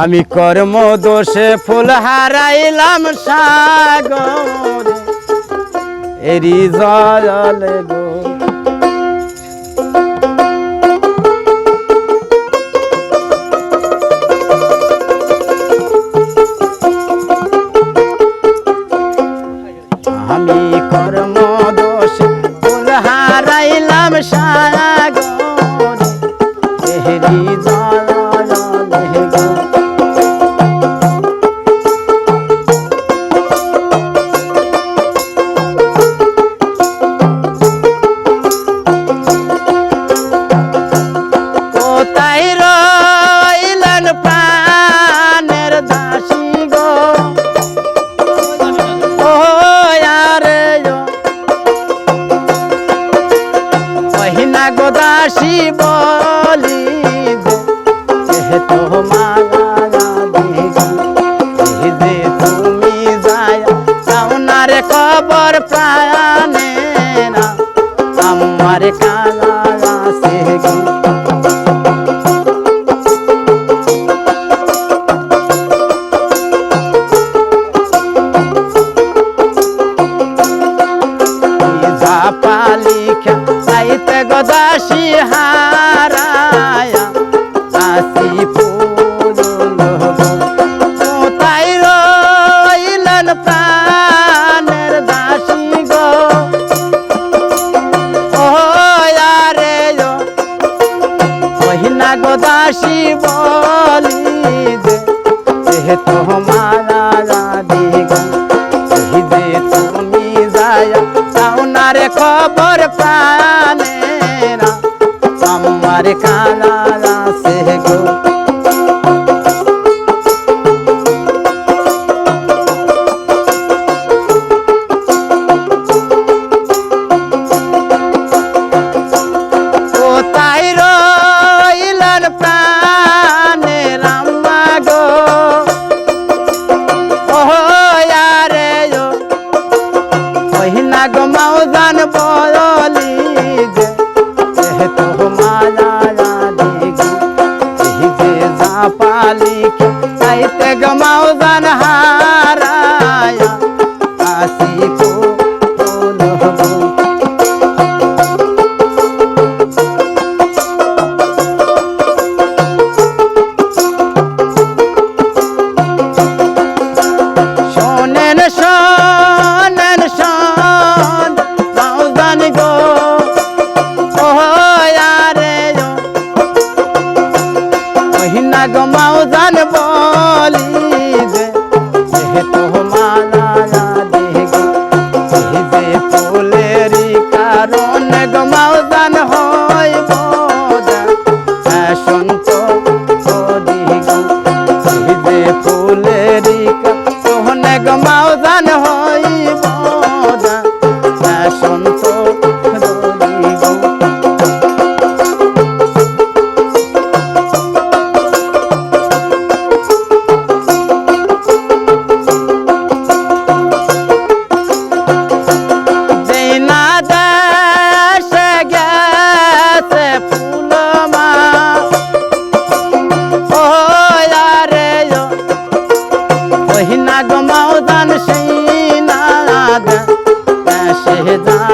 আমি কর্ম দোষে ফুল হারাইলাম সাগর। এরি জলে আমি কর্ম দোষে ফুল হারাইলাম সাগর। খবর প্রাণে না। আমার কালা আছে পালিখা সাইতে গদাসি হারায়া আসি বসি বলি দে তোমার রাধিগা দে তুমি যায় খবর পানে আমার কানা গো মৌজান বলি যে তো মালা রাধে গো যে যা পালি খাইতে গো মৌজান হা গো জান